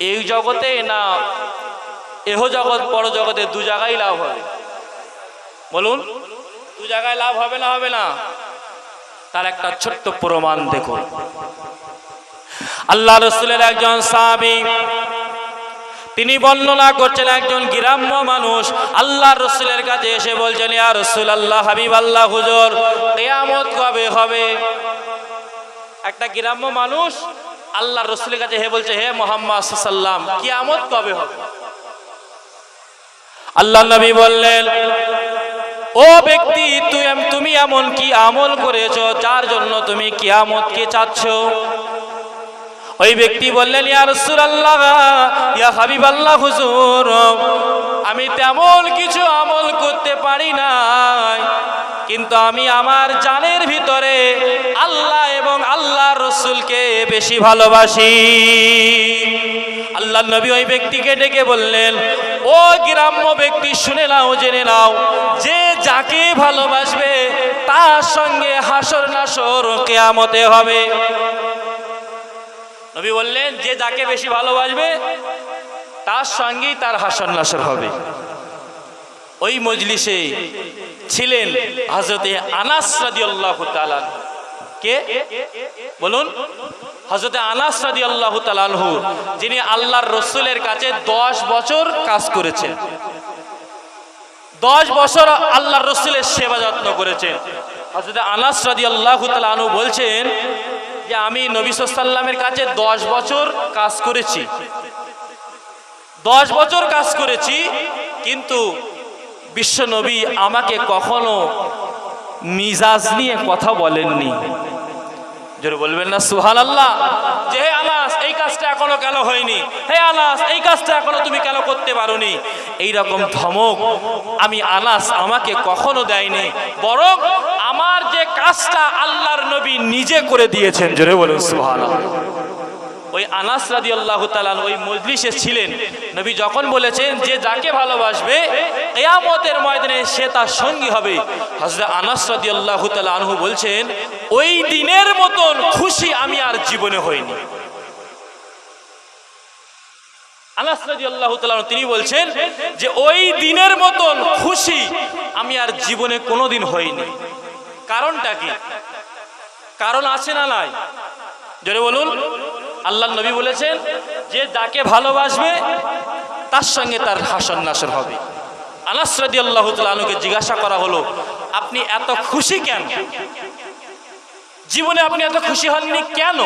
এই জগতে না, এহ জগৎ, পর জগতে দু জায়গায় লাভ হবে। বলুন, দু জায়গায় লাভ হবে না হবে না? তার একটা ছোট্ট প্রমাণ দেখুন। আল্লাহ রসুলের একজন সাহাবী, তিনি বর্ণনা করছেন একজন গ্রাম্য মানুষ, আল্লাহ রসুলের কাছে এসে বলছেন, ইয়া রসুল আল্লাহ হাবিব আল্লাহ হুজুর, কেয়ামত কবে হবে? একটা গ্রাম্য মানুষ আল্লাহ রসুলের কাছে হে বলছে, হে মোহাম্মদ সাল্লাম, কিয়ামত কবে হবে? আল্লাহ নবী বললেন, ও ব্যক্তি, তুই তুমি এমন কি আমল করেছ যার জন্য তুমি কিয়ামতকে চাচ্ছ? ওই ব্যক্তি বললেন, ইয়া রাসূলুল্লাহ, ইয়া হাবিব হাবিবাল্লাহ, হুজুর আমি তেমন কিছু আমল করতে পারি নাই। কিন্তু আমি আমার জানের ভিতরে আল্লাহ এবং আল্লাহ রসুলকে বেশি ভালোবাসি। আল্লাহ নবী ওই ব্যক্তিকে ডেকে বললেন, ও গ্রাম্য ব্যক্তি, শুনে নাও, জেনে নাও, যে যাকে ভালোবাসবে, তার সঙ্গে হাসর নাসর কেয়ামতে হবে। নবী বললেন, যে যাকে বেশি ভালোবাসবে তার সঙ্গেই তার হাসন নাসর হবে। ওই মজলিসে ছিলেন হজরতে আনাস রাদিয়াল্লাহু তাআলা কে? বলুন। হজরতে আনাস রাদিয়াল্লাহু তাআলাহু যিনি আল্লাহর রসুলের কাছে দশ বছর কাজ করেছেন। দশ বছর আল্লাহর রসুলের সেবা যত্ন করেছেন। হজরতে আনাস রাদিয়াল্লাহু তাআলাহু বলছেন যে, আমি নবী সাল্লামের কাছে দশ বছর কাজ করেছি। দশ বছর কাজ করেছি, কিন্তু বিশ্ব নবী আমাকে কখনো মিজাজ নিয়ে কথা বলেননি। জোরে বলবেন না সুহান আল্লাহ যে, হে আনাস, এই কাজটা এখনও কেন হয়নি? হে আনাস, এই কাজটা এখনও তুমি কেন করতে পারোনি? এই রকম ধমক আমি আনাস আমাকে কখনো দেয়নি, বরং আমার যে কাজটা আল্লাহর নবী নিজে করে দিয়েছেন। জোরে বলুন সুহান ওই আনাস রাদি আল্লাহ তালান ওই মজলিসে ছিলেন। নবী যখন বলেছেন যে যাকে ভালোবাসবে, কেয়ামতের ময়দানে সে তার সঙ্গী হবে। হজরত আনাস রাদি আল্লাহ আনহু বলছেন, ওই দিনের মতন খুশি আমি আর জীবনে হইনি। তিনি বলছেন যে, ওই দিনের মতন খুশি আমি আর জীবনে কোনোদিন হইনি। কারণটা কি? কারণ আছে না নাই? জোরে বলুন। আল্লাহ নবী বলেছেন, যে যাকে ভালোবাসবে, তার সঙ্গে তার হাসন নাসর হবে। আনাস রাদি আল্লাহ তালুকে জিজ্ঞাসা করা হলো, আপনি এত খুশি কেন? জীবনে আপনি এত খুশি হননি কেন?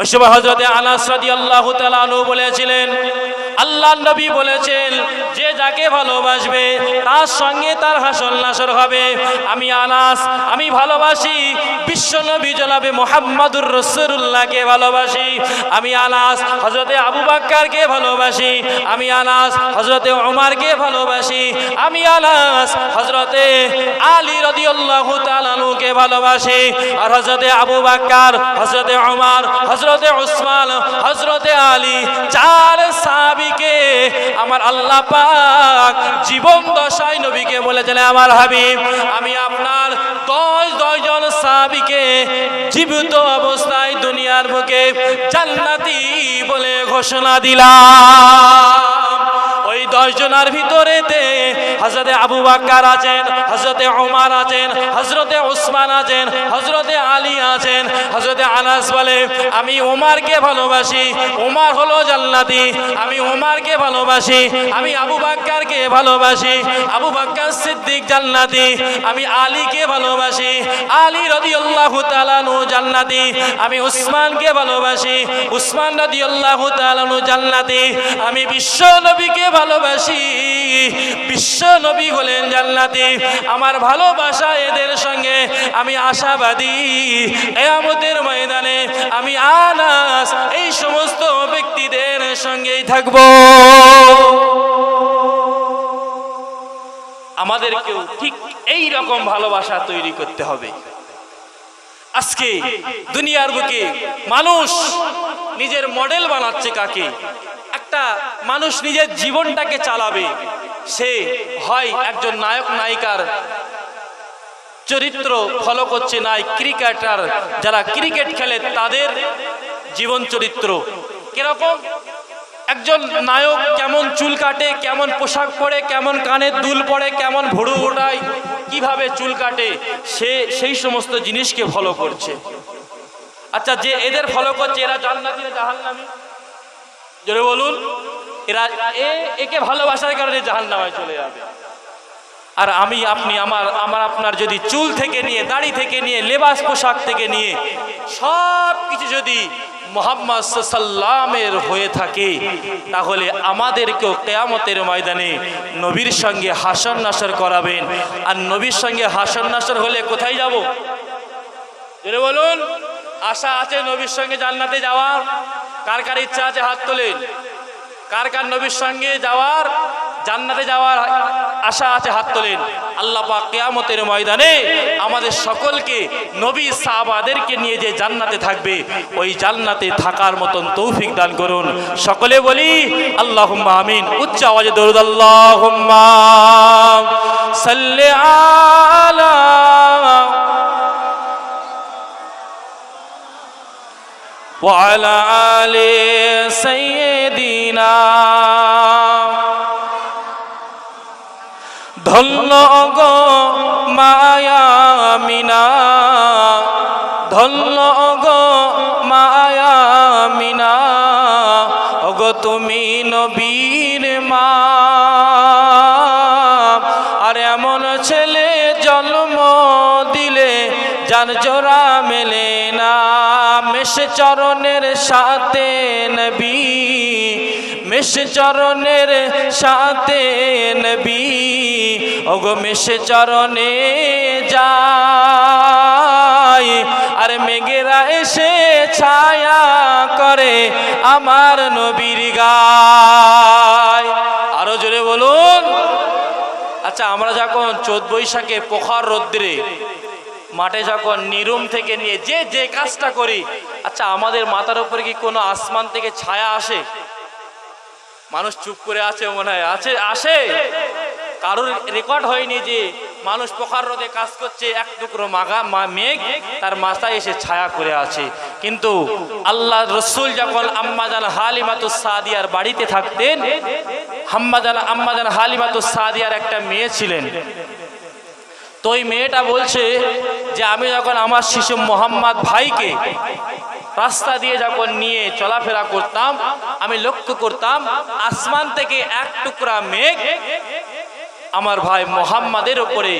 ওই সময় হজরতে আনাস রাদি আল্লাহ তালু বলেছিলেন আল্লাহ নবী বলেছেন, যে যাকে ভালোবাসবে, তার সঙ্গে তার হাসল নাসর হবে। আমি আনাস, আমি ভালোবাসি, বিশ্ব নবী জনাবে মোহাম্মদুর রসুল্লাহকে ভালোবাসি। আমি আনাস হজরতে আবু বাক্কারকে ভালোবাসি। আমি আনাস হজরতে ওমারকে ভালোবাসি। আমি আনাস হজরতে আলী রদিউল্লাহু তাআলাকে ভালোবাসি। আর হজরতে আবু বাক্কার হজরতে ওমর হজরতে উসমান হজরতে আলী, চার সাহাবীকে আমার আল্লাহ পাক জীবন দশায় নবীকে বলেছেন আমার হাবিব, আমি আপনার দশ দশ জন সাবিকে জীবিত অবস্থায় দুনিয়ার বুকে জান্নাতি বলে ঘোষণা দিলাম। দশ জনের ভিতরেতে হজরতে আবু বাক্কার আছেন হজরতে ওমার আছেন হজরতে ওসমান আছেন হজরতে আলী আছেন হজরতে আনাস বলে, আমি ওমারকে ভালোবাসি ওমার হলো জান্নাতি, আমি ওমারকে ভালোবাসি, আমি আবু বাক্কারকে ভালোবাসি, আবু বাক্কার সিদ্দিক জান্নাতি, আমি আলীকে ভালোবাসি, আলী রদিয়াল্লাহু তাআলাহু জান্নাতি, আমি উসমানকে ভালোবাসি, উসমান রদিয়াল্লাহু তাআলাহু জান্নাতি, আমি বিশ্ব নবীকে ভালোবাসি। বিশ্ব নবী হলেন জান্নাতি। আমার ভালোবাসা এদের সঙ্গে। আমি আশাবাদী। কেয়ামতের ময়দানে আমি আনাস। এই সমস্ত ব্যক্তিদের সঙ্গেই থাকব। আমাদেরকেও ঠিক এই রকম ভালোবাসা তৈরি করতে হবে। আজকে দুনিয়ার বুকে মানুষ নিজের মডেল বানাচ্ছে কাকে? একটা মানুষ নিজের জীবনটাকে চালাবে। সে হয় একজন নায়ক, নায়িকার চরিত্র ফলো করছে নাই ক্রিকেটার যারা ক্রিকেট খেলে তাদের জীবন চরিত্র। কীরকম? একজন নায়ক কেমন চুল কাটে, কেমন পোশাক পরে, কেমন কানের দুল পরে, কেমন ভুড়ু ওঠায় কীভাবে চুল কাটে, সে সেই সমস্ত জিনিসকে ফলো করছে। আচ্ছা যে এদের ফলো করছে, এরা জান্নাতি না জোরে বলুন, এরা এ, একে ভালোবাসার কারণে জাহান্নামায় চলে যাবে। আর আমি, আপনি আমার আমার আপনার যদি চুল থেকে নিয়ে, দাড়ি থেকে নিয়ে, লেবাস পোশাক থেকে নিয়ে সব কিছু যদি মোহাম্মদ সাল্লামের হয়ে থাকে, তাহলে আমাদেরকেও কেয়ামতের ময়দানে নবীর সঙ্গে হাসন নাসর করাবেন। আর নবীর সঙ্গে হাসন নাসর হলে কোথায় যাব? বলুন, আশা আছে নবীর সঙ্গে জান্নাতে যাওয়ার? কার কার ইচ্ছা আছে হাত তোলেন? কার কার নবীর সঙ্গে যাওয়ার? জান্নাতে যাওয়ার আশা আছে হাত তোলেন আল্লাহ পাক কিয়ামতের ময়দানে আমাদের সকলকে নবী সাহাবাদেরকে নিয়ে যে জান্নাতে থাকবে ওই জান্নাতে থাকার মতন তৌফিক দান করুন সকলে বলি আল্লাহুম্মা আমিন উচ্চ আওয়াজে দরুদ আল্লাহুম্মা সাল্লি আলা وعلى آل سيدنا মিনা ধন্য গো মায়া মিনা ওগো তুমি নবীর মা। আর এমন ছেলে জন্ম দিলে যার জোড়া মেলে না। মেষ চরণের সাথে নবী মেষ চরণের সাথে নবী, ওগো মেষ চরণে যাই। আর মেঘেরা এসে ছায়া করে আমার নবীর গায়। আরও জোরে বলুন। আচ্ছা আমরা যখন চোদ্দ বৈশাখে পোখার রৌদ্রে মাঠে যখন নিরুম থেকে নিয়ে যে যে কাজটা করি আচ্ছা আমাদের মাথার উপরে কি কোনো আসমান থেকে ছায়া আসে? মানুষ চুপ করে আছে মনে হয়। আছে, আসে। কারোর রেকর্ড হয়নি যে মানুষ পোখার রোদে কাজ করছে, এক টুকরো মাগা, মা- মেঘ, তার মাথায় এসে ছায়া করে আছে। কিন্তু আল্লাহ রসুল যখন আম্মাজান হালিমাতু সাদিয়ার বাড়িতে থাকতেন হাম্মাজান আম্মাজান হালিমাতু সাদিয়ার একটা মেয়ে ছিলেন। তো ওই মেয়েটা বলছে যে, আমি যখন আমার শিশু মোহাম্মদ ভাইকে রাস্তা দিয়ে যখন নিয়ে চলাফেরা করতাম আমি লক্ষ্য করতাম আসমান থেকে এক টুকরা মেঘ আমার ভাই মোহাম্মাদের উপরে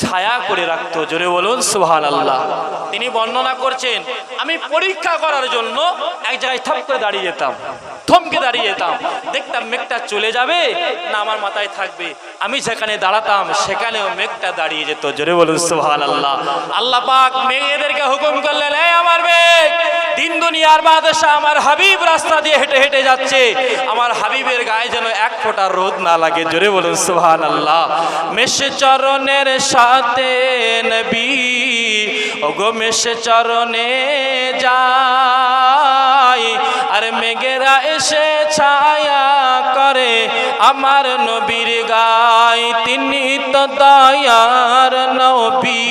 ছায়া করে রাখতো। জোরে বলুন সুহান আল্লাহ তিনি বর্ণনা করছেন, আমি পরীক্ষা করার জন্য এক জায়গায় থপ করে দাঁড়িয়ে যেতাম, থমকে দাঁড়িয়ে যেতাম। দেখতাম মেঘটা চলে যাবে না আমার মাথায় থাকবে। আমি যেখানে দাঁড়াতাম, সেখানেও মেঘটা দাঁড়িয়ে যেত। জোরে বলুন সুহান আল্লাহ আল্লাহ পাক মেঘেদেরকে হুকুম করলেন, এই আমার মেঘ, দিন দুনিয়ার বাদশা আমার হাবিব রাস্তা দিয়ে হেঁটে হেঁটে যাচ্ছে। আমার হাবিবের গায়ে যেন এক ফোঁটা রোদ না লাগে। জোরে বলুন সুহান আল্লাহ মেষ চরণের সাথে নবী, ওগো মেষ চরণে যাই। আর মেঘেরা এসে ছায়া করে আমার নবীর গাই তিনি তো দয়ার নবী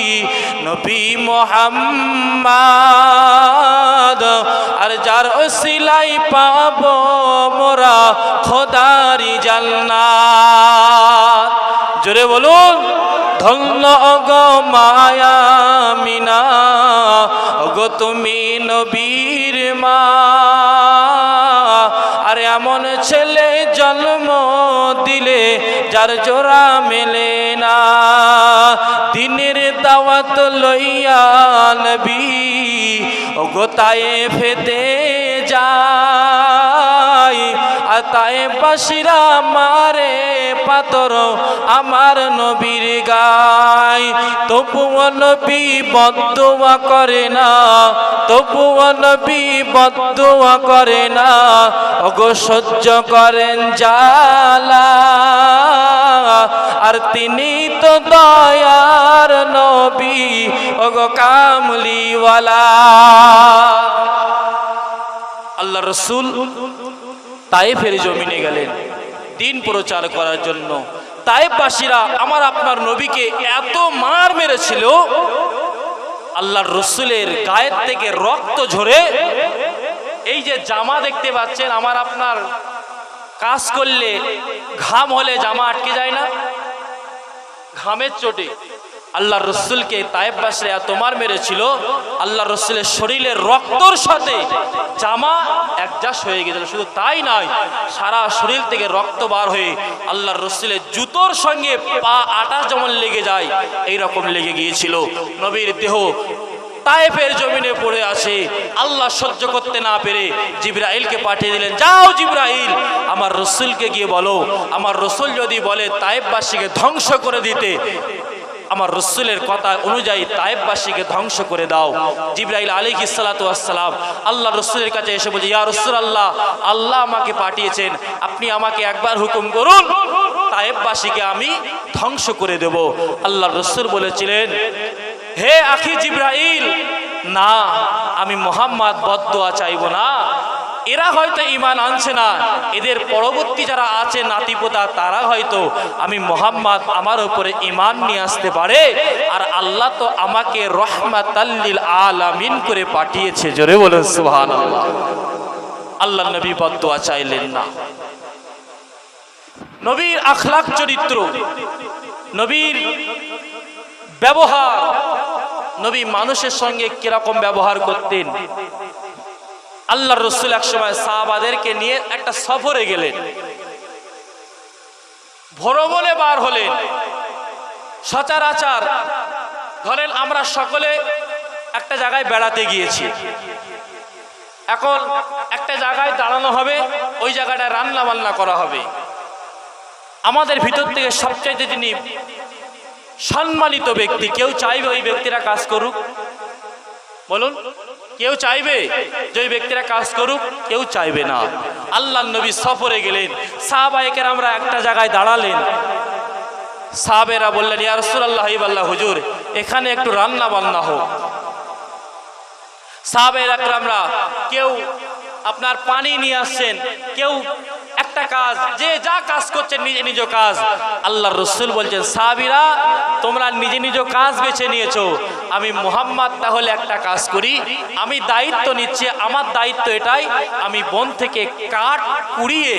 নবী মোহাম্মদ। আর যার ওসিলাই পাব মোরা খোদারি জান্নাত। জোরে বলুন। ধন্য গো মায়া মিনা, অগ তুমি নবীর মা। আর এমন ছেলে জন্ম দিলে যার জোড়া মেলে না। দিনের দাওয়াত লইয়া নবী ও গোতায়ে ফেতে আর তাই পাশিরা মারে পাতর আমার নবীর গায় তবুও নবী বদুয়া করে না, তবুও নবী বদুয়া করে না। ওগো সহ্য করেন জালা আর তিনি তো দয়ার নবী, ওগো কামলিওয়ালা। আল্লাহ রসুল তাইফের জমিনে গেলেন। দিন প্রচার করার জন্য। তাইফবাসীরা আমার আপনার নবীকে এত মার মেরেছিল, আল্লাহর রসুলের গায়ের থেকে রক্ত ঝরে এই যে জামা দেখতে পাচ্ছেন, আমার আপনার কাজ করলে ঘাম হলে জামা আটকে যায় না? ঘামের চোটে। আল্লাহ রসুলকে তায়েববাসে এত মার মেরেছিল। আল্লাহ রসুলের শরীরের রক্তর সাথে জামা একজাস হয়ে গেছিল। শুধু তাই নয়, সারা শরীর থেকে রক্ত বার হয়ে আল্লাহ রসুলের জুতোর সঙ্গে পা আটা যেমন লেগে যায় এই রকম লেগে গিয়েছিল। নবীর দেহ তায়েফের জমিনে পড়ে আছে। আল্লাহ সহ্য করতে না পেরে জিব্রাইলকে পাঠিয়ে দিলেন, যাও জিব্রাইল, আমার রসুলকে গিয়ে বলো। আমার রসুল যদি বলে তায়েববাসীকে ধ্বংস করে দিতে আমার রসুলের কথা অনুযায়ী তায়েববাসীকে ধ্বংস করে দাও। জিব্রাইল আলী সালাতাম আল্লাহ রসুলের কাছে এসে বলছে, ইয়া রসুল আল্লাহ আল্লাহ আমাকে পাঠিয়েছেন, আপনি আমাকে একবার হুকুম করুন, তায়েববাসীকে আমি ধ্বংস করে দেব। আল্লাহ রসুল বলেছিলেন, হে আখি জিব্রাইল, না, আমি মোহাম্মদ বদুয়া চাইব না। এরা হয়তো ইমান আনছে না। এদের পরবর্তী যারা আছে, নাতিপোতা, তারা হয়তো আমি মোহাম্মদ আমার উপরে ইমান নিয়ে আসতে পারে। আর আল্লাহ তো আমাকে রহমাতাল্লিল আলামিন করে পাঠিয়েছে। জোরে বলে সুহান আল্লাহ নবী বদুয়া চাইলেন না। নবীর আখলাক চরিত্র, নবীর ব্যবহার, নবী মানুষের সঙ্গে কীরকম ব্যবহার করতেন? আল্লাহ রসুল এক সময় সাহাবাদেরকে নিয়ে একটা সফরে গেলেন। ভ্রমণে বার হলেন। সচরাচার ধরেন আমরা সকলে একটা জায়গায় বেড়াতে গিয়েছি। এখন একটা জায়গায় দাঁড়ানো হবে, ওই জায়গাটায় রান্না বান্না করা হবে। আমাদের ভিতর থেকে সবচাইতে যিনি সম্মানিত ব্যক্তি, কেউ চাইবে ওই ব্যক্তিরা কাজ করুক। বলুন। কেউ চাইবে যে ওই ব্যক্তিরা কাজ করুক, কেউ চাইবে না। আল্লাহ নবী সফরে গেলেন সাহাবাহিকের আমরা একটা জায়গায় দাঁড়ালেন। সাহাবেরা বললেন, ইয়া রসুল্লাহ আল্লাহ হুজুর, এখানে একটু রান্না বান্না হোক। সাহাবের আমরা কেউ আপনার পানি নিয়ে আসছেন, কেউ একটা কাজ, যে যা কাজ করছেন নিজে, নিজ কাজ। আল্লাহ রসুল বলছেন, সাহাবিরা, তোমরা নিজে, নিজ কাজ বেছে নিয়েছো। আমি মোহাম্মদ তাহলে একটা কাজ করি, আমি দায়িত্ব নিচ্ছি, আমার দায়িত্ব এটাই, আমি বন থেকে কাঠ কুড়িয়ে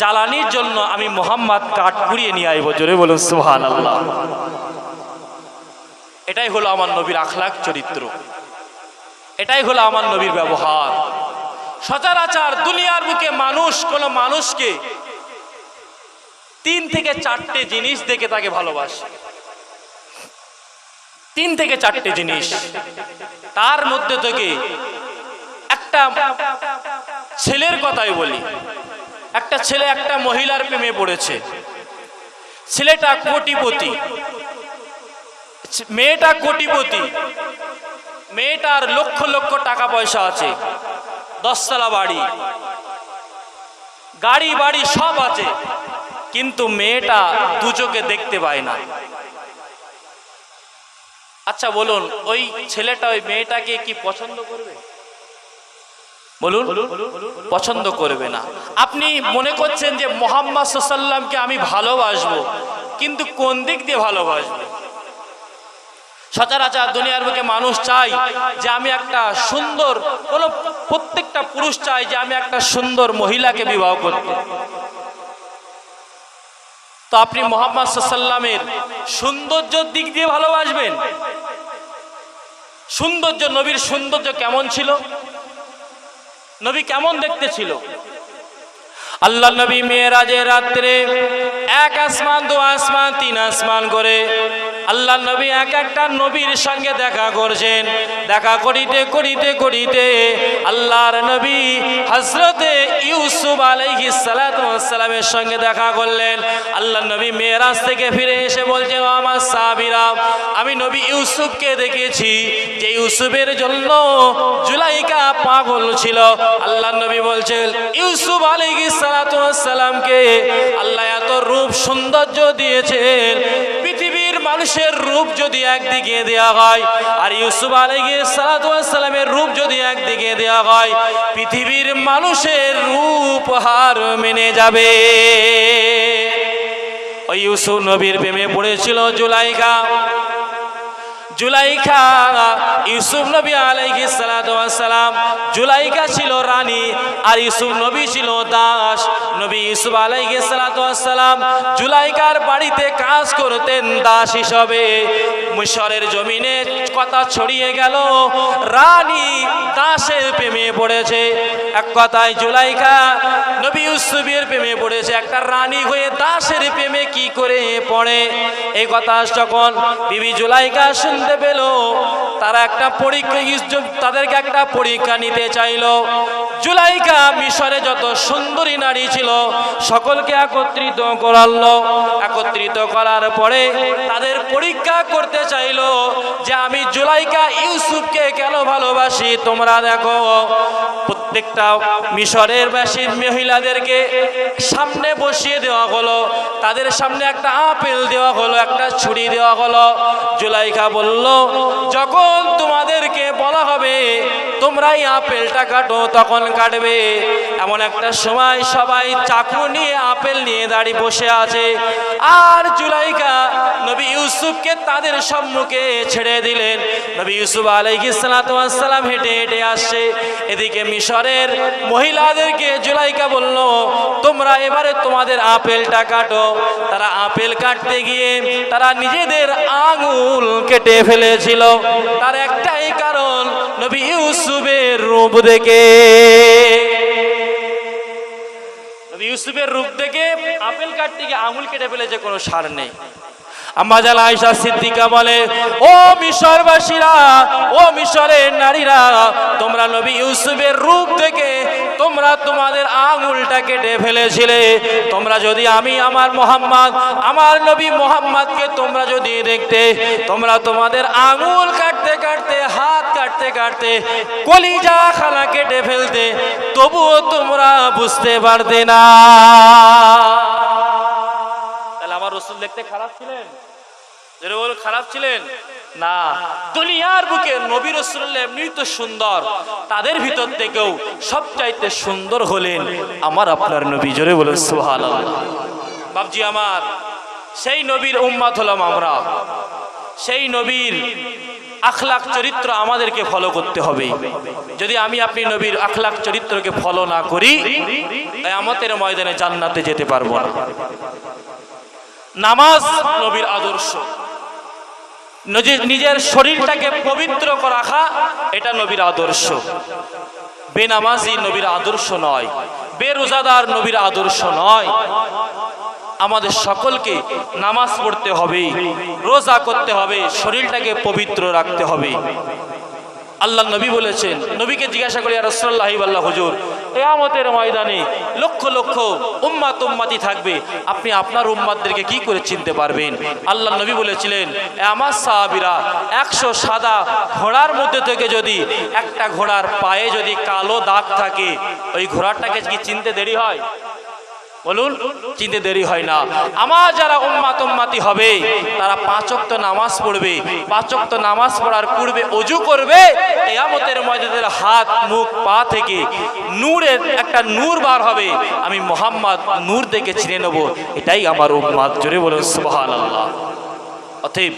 জ্বালানির জন্য আমি মোহাম্মদ কাঠ কুড়িয়ে নিয়ে আইব, জোরে বলুন সুহান আল্লাহ এটাই হলো আমার নবীর আখলাক চরিত্র। এটাই হলো আমার নবীর ব্যবহার। সচরাচর দুনিয়ার বুকে মানুষ, কোন মানুষকে তিন থেকে চারটে জিনিস দেখে তাকে ভালোবাসে। তিন থেকে চারটে জিনিস। তার মধ্যে থেকে একটা ছেলের কথাই বলি। একটা ছেলে একটা মহিলার প্রেমে পড়েছে। ছেলেটা কোটিপতি। মেয়েটা কোটিপতি। মেয়েটার লক্ষ লক্ষ টাকা পয়সা আছে। দশতলা বাড়ি। গাড়ি, বাড়ি সব আছে, কিন্তু মেয়েটা দু দেখতে পায় না। আচ্ছা বলুন, ওই ছেলেটা, ওই মেয়েটাকে কি পছন্দ করবে? বলুন, পছন্দ করবে না। আপনি মনে করছেন যে মোহাম্মদ সাল্লামকে আমি ভালোবাসবো, কিন্তু কোন দিক দিয়ে ভালোবাসবো? সচরাচর দুনিয়ার বুকে মানুষ চাই যে আমি একটা সুন্দর, কোন প্রত্যেকটা পুরুষ চাই যে আমি একটা সুন্দর মহিলাকে বিবাহ করতে। তো আপনি মোহাম্মদ সাল্লামের সৌন্দর্যের দিক দিয়ে ভালোবাসবেন? সৌন্দর্য, নবীর সৌন্দর্য কেমন ছিল? নবী কেমন দেখতে ছিল? আল্লাহ নবী মেয়েরাজের রাত্রে এক আসমান, দু আসমান, তিন আসমান করে আল্লাহ নবী এক একটা নবীর সঙ্গে দেখা করছেন। দেখা করিতে করিতে করিতে আল্লাহর নবী হজরতে ইউসুফ আলাইহি সালামের সঙ্গে দেখা করলেন। আল্লাহ নবী মেয়েরাজ থেকে ফিরে এসে বলছে, "ও আমার সাবিরা আমি নবী ইউসুফকে দেখেছি যে ইউসুফের জন্য জুলাইকা পাগল ছিল। আল্লাহ নবী বলছেন, ইউসুফ আলাইহি সালামকে আল্লাহ এত রূপ সৌন্দর্য দিয়েছেন পৃথিবীর মানুষের রূপ যদি একদিকে দেওয়া হয়, আর ইউসুফ আলহিসালামের রূপ যদি একদিকে দেওয়া হয়, পৃথিবীর মানুষের রূপ হার মেনে যাবে। ওই ইউসুফ নবীর প্রেমে পড়েছিল জুলাইকা। জুলাইখা, ইউসুফ নবী আলাইহি সালাম জুলাইখা ছিল রানী আর ইউসুফ নবী ছিল দাস। নবী ইউসুফ আলাইহি সালাম জুলাইকার বাড়িতে কাজ করতেন দাস হিসাবে। মিশরের জমিনে কথা ছড়িয়ে গেল, রানী দাসের প্রেমে পড়েছে। এক কথায় জুলাইকা নবী ইউসুফের প্রেমে পড়েছে। একটা রানী হয়ে দাসের প্রেমে কি করে পড়ে? এই কথা যখন বিবি জুলাইকা শুনতে পেল, তারা একটা পরীক্ষা তাদেরকে একটা পরীক্ষা নিতে চাইলো। জুলাইকা মিশরে যত সুন্দরী নারী ছিল, সকলকে একত্রিত করালো। একত্রিত করার পরে তাদের পরীক্ষা করতে চাইলো যে, আমি জুলাইকা ইউসুফকে কেন ভালোবাসি? তোমরা দেখো। প্রত্যেকটা মিশরের বাসী মহিলাদেরকে সামনে বসিয়ে দেওয়া হলো, তাদের সামনে একটা আপেল দেওয়া হলো, একটা ছুরি দেওয়া হলো। জুলাইকা বলল, যখন তোমাদেরকে বলা হবে তোমরাই আপেলটা কাটো তখন কাটবে। এমন একটা সময় সবাই চাকু নিয়ে আপেল নিয়ে দাঁড়িয়ে বসে আছে। আর জুলাইকা নবী ইউসুফকে তাদের সম্মুখে ছেড়ে দিলেন। নবী ইউসুফ আলাইহিস সালাম হেঁটে হেঁটে আসছে। এদিকে মিশরের মহিলাদেরকে জুলাইকা বলল, তোমরা এবারে তোমাদের আপেলটা কাটো তারা আপেল কাটতে গিয়ে তারা নিজেদের আঙুল কেটে ফেলেছিল। তার একটাই কারণ নবী ইউসুফের রূপ দেখে। নবী ইউসুফের রূপ দেখে আপেল কাঠ থেকে আঙুল কেটে ফেলেছে, কোনো সার নেই। আম্মাজান আয়েশা সিদ্দিকা বলে, ও মিশরবাসীরা, ও মিশরের নারীরা, তোমরা নবী ইউসুফের রূপ দেখে তোমরা তোমাদের আঙুলটা কেটে ফেলেছিলে। তোমরা যদি আমি আমার মোহাম্মদ, আমার নবী মোহাম্মদকে তোমরা যদি দেখতে, তোমরা তোমাদের আঙুল কাটতে কাটতে, হাত কাটতে কাটতে কলিজা খালা কেটে ফেলতে, তবুও তোমরা বুঝতে পারতে না। দেখতে খারাপ ছিলেন? বল খারাপ ছিলেন? না। দুনিয়ার বুকে নবী রসুল্লাহ এমনি তো সুন্দর। তাদের ভিতর থেকেও সবচাইতে সুন্দর হলেন আমার আপনার নবী। জোরে বলে সোহাল বাবজি আমার সেই নবীর উম্মাত হলাম আমরা। সেই নবীর আখলাক চরিত্র আমাদেরকে ফলো করতে হবে। যদি আমি আপনি নবীর আখলাক চরিত্রকে ফলো না করি তাই আমাদের ময়দানে জান্নাতে যেতে পারব না। নামাজ নবীর আদর্শ। নিজে- নিজের শরীরটাকে পবিত্র রাখা, এটা নবীর আদর্শ। বেনামাজি নবীর আদর্শ নয়, বেরোজাদার নবীর আদর্শ নয়। আমাদের সকলকে নামাজ পড়তে হবে, রোজা করতে হবে, শরীরটাকে পবিত্র রাখতে হবে। আল্লাহ নবী বলেছেন। নবীকে জিজ্ঞাসা করি রসল্লাহ আল্লাহ হুজুর এয়ামতের ময়দানে লক্ষ লক্ষ উম্মাত উম্মাতি থাকবে। আপনি আপনার উম্মাদদেরকে কি করে চিনতে পারবেন? আল্লাহ নবী বলেছিলেন, "এ আমার সাহাবিরা একশো সাদা ঘোড়ার মধ্যে থেকে যদি একটা ঘোড়ার পায়ে যদি কালো দাগ থাকে, ওই ঘোড়াটাকে কি চিনতে দেরি হয়? বলুন, চিনতে দেরি হয় না। আমার যারা উম্মাত উম্মাতি হবে, তারা পাঁচক্ত নামাজ পড়বে। পাঁচক্ত নামাজ পড়ার পূর্বে অজু করবে। কেয়ামতের ময়দানের হাত, মুখ, পা থেকে নূরের একটা নূর বার হবে। আমি মোহাম্মদ নূর দেখে চিনে নেব। এটাই আমার উম্মাদ জোরে বলুন, সুবহানাল্লাহ। অতএব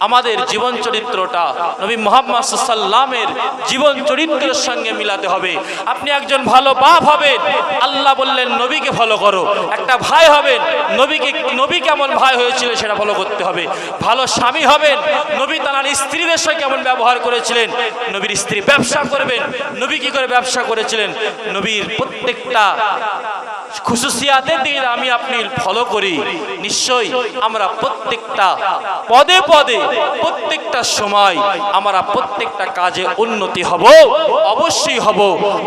আমাদের জীবন চরিত্রটা নবী মোহাম্মদ সাল্লামের জীবন চরিত্রের সঙ্গে মিলাতে হবে। আপনি একজন ভালো বাপ হবেন, আল্লাহ বললেন, নবীকে ফলো করো। একটা ভাই হবেন, নবীকে, নবী কেমন ভাই হয়েছিল সেটা ফলো করতে হবে। ভালো স্বামী হবেন, নবী তার স্ত্রীদের সঙ্গে কেমন ব্যবহার করেছিলেন? নবীর স্ত্রী ব্যবসা করবেন, নবী কি করে ব্যবসা করেছিলেন? নবীর প্রত্যেকটা খুশুসিয়াতের দিকে আমি আপনি ফলো করি। নিশ্চয়ই আমরা প্রত্যেকটা পদে পদে, প্রত্যেকটা সময় আমরা প্রত্যেকটা কাজে উন্নতি হব, অবশ্যই হব।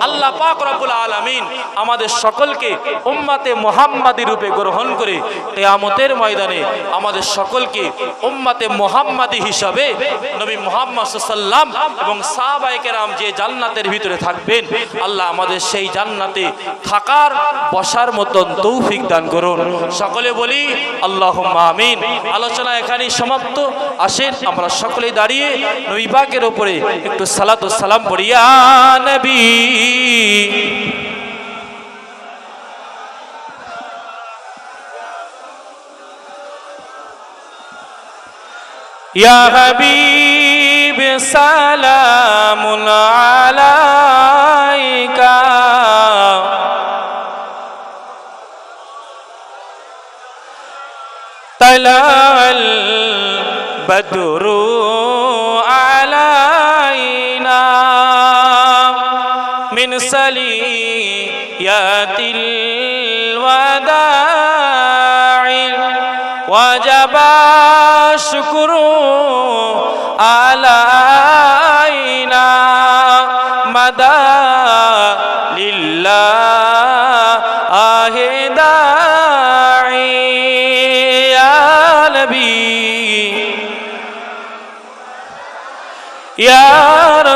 আল্লাহ পাক রব্বুল আলামিন আমাদের সকলকে উম্মাতে মোহাম্মাদি রূপে গ্রহণ করে কেয়ামতের ময়দানে আমাদের সকলকে উম্মাতে মোহাম্মাদি হিসাবে নবী মোহাম্মদ সাল্লাম এবং সাহাবাইকেরাম যে জান্নাতের ভিতরে থাকবেন, আল্লাহ আমাদের সেই জান্নাতে থাকার, বসার মতন তৌফিক দান করুন সকলে বলি আল্লাহ আমিন আলোচনা এখানেই সমাপ্ত আসেন আমরা সকলেই দাঁড়িয়ে নবী পাকের ওপরে একটু সালাত ও সালাম পড়িয়া নবী ইয়া হাবিব حبيب سلام عليك طلع البدر علينا. من سليات الوداع وجب الشكر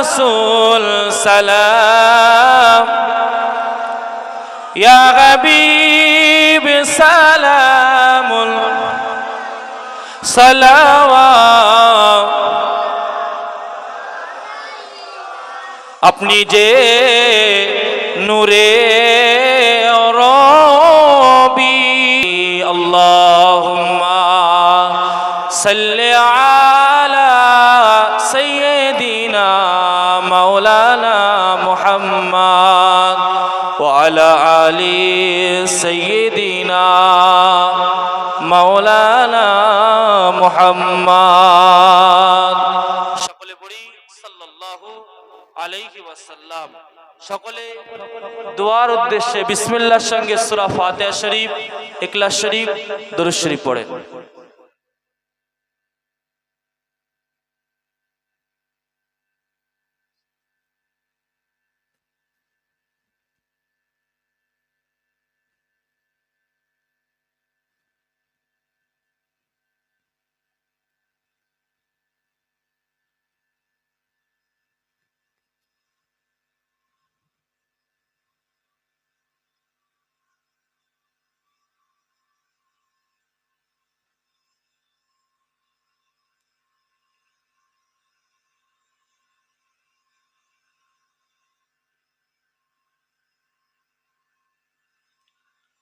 রসুল সালাম। ইয়া হাবিব সালাম সালাম আপনি যে নূরে সাইয়্যিদিনা مولانا محمد. সকলে পড়ি, সাল্লাল্লাহু আলাইহি ওয়াসাল্লাম। সকলে দোয়ার উদ্দেশ্যে বিসমিল্লাহর সঙ্গে সূরা ফাতিহা শরীফ, ইখলাস শরীফ, দুরূদ শরীফ পড়েন।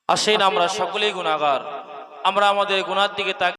আসেন আমরা সকলেই গুণাগার। আমরা আমাদের গুণার দিকে তাক